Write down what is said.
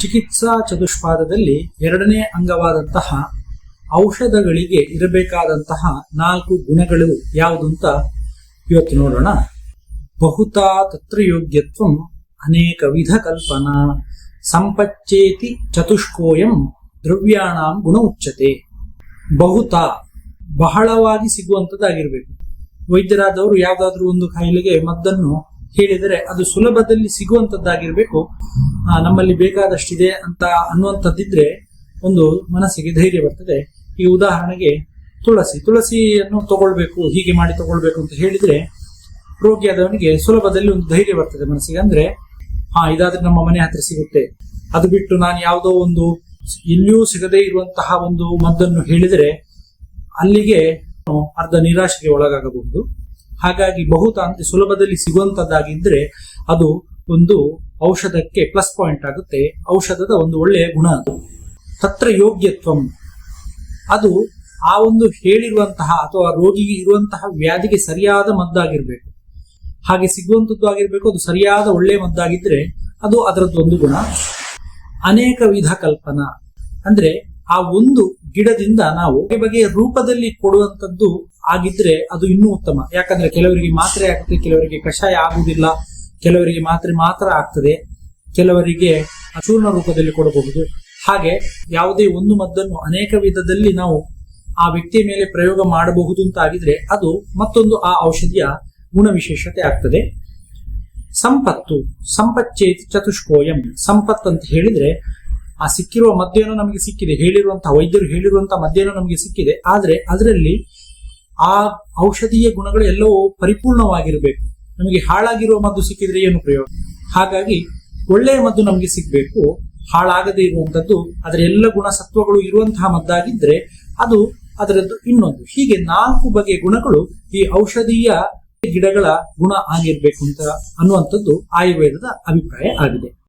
ಚಿಕಿತ್ಸಾ ಚತುಷ್ಪಾದದಲ್ಲಿ ಎರಡನೇ ಅಂಗವಾದಂತಹ ಔಷಧಗಳಿಗೆ ಇರಬೇಕಾದಂತಹ ನಾಲ್ಕು ಗುಣಗಳು ಯಾವುದು ಅಂತ ಇವತ್ತು ನೋಡೋಣ. ಬಹುತಾ ತತ್ರ ಯೋಗ್ಯತ್ವಂ ಅನೇಕ ವಿಧ ಕಲ್ಪನಾ ಸಂಪಚ್ಚೇತಿ ಚತುಷ್ಕೋಯಂ ದ್ರವ್ಯಾಣಾಂ ಗುಣ ಉಚ್ಚತೆ ಬಹುತ ಬಹಳವಾಗಿ ಸಿಗುವಂಥದ್ದಾಗಿರಬೇಕು ವೈದ್ಯರಾದವರು ಯಾವುದಾದ್ರೂ ಒಂದು ಕಾಯಿಲೆಗೆ ಮದ್ದನ್ನು ಹೇಳಿದರೆ ಅದು ಸುಲಭದಲ್ಲಿ ಸಿಗುವಂತದ್ದಾಗಿರ್ಬೇಕು. ಆ, ನಮ್ಮಲ್ಲಿ ಬೇಕಾದಷ್ಟಿದೆ ಅಂತ ಅನ್ನುವಂಥದ್ದಿದ್ರೆ ಒಂದು ಮನಸ್ಸಿಗೆ ಧೈರ್ಯ ಬರ್ತದೆ. ಈ ಉದಾಹರಣೆಗೆ ತುಳಸಿ. ತುಳಸಿಯನ್ನು ತಗೊಳ್ಬೇಕು, ಹೀಗೆ ಮಾಡಿ ತಗೊಳ್ಬೇಕು ಅಂತ ಹೇಳಿದ್ರೆ ರೋಗಿಯಾದವನಿಗೆ ಸುಲಭದಲ್ಲಿ ಒಂದು ಧೈರ್ಯ ಬರ್ತದೆ ಮನಸ್ಸಿಗೆ. ಅಂದ್ರೆ, ಹಾ, ಇದಾದ್ರೆ ನಮ್ಮ ಮನೆ ಹತ್ರ ಸಿಗುತ್ತೆ. ಅದು ಬಿಟ್ಟು ನಾನು ಯಾವುದೋ ಒಂದು ಇಲ್ಲಿಯೂ ಸಿಗದೇ ಇರುವಂತಹ ಒಂದು ಮದ್ದನ್ನು ಹೇಳಿದರೆ ಅಲ್ಲಿಗೆ ಅರ್ಧ ನಿರಾಶೆಗೆ ಒಳಗಾಗಬಹುದು. ಹಾಗಾಗಿ ಬಹುತ ಸುಲಭದಲ್ಲಿ ಸಿಗುವಂತದ್ದಾಗಿದ್ರೆ ಅದು ಒಂದು ಔಷಧಕ್ಕೆ ಪ್ಲಸ್ ಪಾಯಿಂಟ್ ಆಗುತ್ತೆ. ಔಷಧದ ಒಂದು ಒಳ್ಳೆಯ ಗುಣ ಅದು. ತತ್ರ ಯೋಗ್ಯತ್ವಂ. ಅದು ಆ ಒಂದು ಹೇಳಿರುವಂತಹ ಅಥವಾ ರೋಗಿಗೆ ಇರುವಂತಹ ವ್ಯಾಧಿಗೆ ಸರಿಯಾದ ಮದ್ದಾಗಿರಬೇಕು. ಹಾಗೆ ಸಿಗುವಂಥದ್ದು ಆಗಿರಬೇಕು, ಅದು ಸರಿಯಾದ ಒಳ್ಳೆಯ ಮದ್ದಾಗಿದ್ರೆ ಅದು ಅದರದ್ದು ಒಂದು ಗುಣ. ಅನೇಕ ವಿಧ ಕಲ್ಪನಾ. ಅಂದ್ರೆ ಆ ಒಂದು ಗಿಡದಿಂದ ನಾವು ಬಗೆ ಬಗೆಯ ರೂಪದಲ್ಲಿ ಕೊಡುವಂತದ್ದು ಆಗಿದ್ರೆ ಅದು ಇನ್ನೂ ಉತ್ತಮ. ಯಾಕಂದ್ರೆ ಕೆಲವರಿಗೆ ಮಾತ್ರೆ ಆಗುತ್ತೆ ಕೆಲವರಿಗೆ ಕಷಾಯ ಆಗುವುದಿಲ್ಲ. ಕೆಲವರಿಗೆ ಮಾತ್ರೆ ಮಾತ್ರ ಆಗ್ತದೆ, ಕೆಲವರಿಗೆ ಅಚೂರ್ಣ ರೂಪದಲ್ಲಿ ಕೊಡಬಹುದು. ಹಾಗೆ ಯಾವುದೇ ಒಂದು ಮದ್ದನ್ನು ಅನೇಕ ವಿಧದಲ್ಲಿ ನಾವು ಆ ವ್ಯಕ್ತಿಯ ಮೇಲೆ ಪ್ರಯೋಗ ಮಾಡಬಹುದು ಅಂತ ಆಗಿದ್ರೆ ಅದು ಮತ್ತೊಂದು ಆ ಔಷಧಿಯ ಗುಣವಿಶೇಷತೆ ಆಗ್ತದೆ. ಸಂಪತ್ತು, ಸಂಪಚ್ಚೇತಿ ಚತುಷ್ಕೋಯಂ. ಸಂಪತ್ ಅಂತ ಹೇಳಿದ್ರೆ ಆ ಸಿಕ್ಕಿರುವ ಮದ್ದೇನೋ ನಮಗೆ ಸಿಕ್ಕಿದೆ ಹೇಳಿರುವಂತಹ ವೈದ್ಯರು ಹೇಳಿರುವಂತಹ ಮದ್ದೇನೋ ನಮಗೆ ಸಿಕ್ಕಿದೆ. ಆದ್ರೆ ಅದರಲ್ಲಿ ಆ ಔಷಧೀಯ ಗುಣಗಳು ಎಲ್ಲವೂ ಪರಿಪೂರ್ಣವಾಗಿರಬೇಕು. ನಮಗೆ ಹಾಳಾಗಿರುವ ಮದ್ದು ಸಿಕ್ಕಿದ್ರೆ ಏನು ಪ್ರಯೋಗ ಹಾಗಾಗಿ ಒಳ್ಳೆಯ ಮದ್ದು ನಮಗೆ ಸಿಗಬೇಕು. ಹಾಳಾಗದೇ ಇರುವಂತದ್ದು ಅದರ ಎಲ್ಲ ಗುಣಸತ್ವಗಳು ಇರುವಂತಹ ಮದ್ದಾಗಿದ್ರೆ ಅದು ಅದರದ್ದು ಇನ್ನೊಂದು. ಹೀಗೆ ನಾಲ್ಕು ಬಗೆಯ ಗುಣಗಳು ಈ ಔಷಧೀಯ ಗಿಡಗಳ ಗುಣ ಆಗಿರ್ಬೇಕು ಅಂತ ಅನ್ನುವಂಥದ್ದು ಆಯುರ್ವೇದದ ಅಭಿಪ್ರಾಯ ಆಗಿದೆ.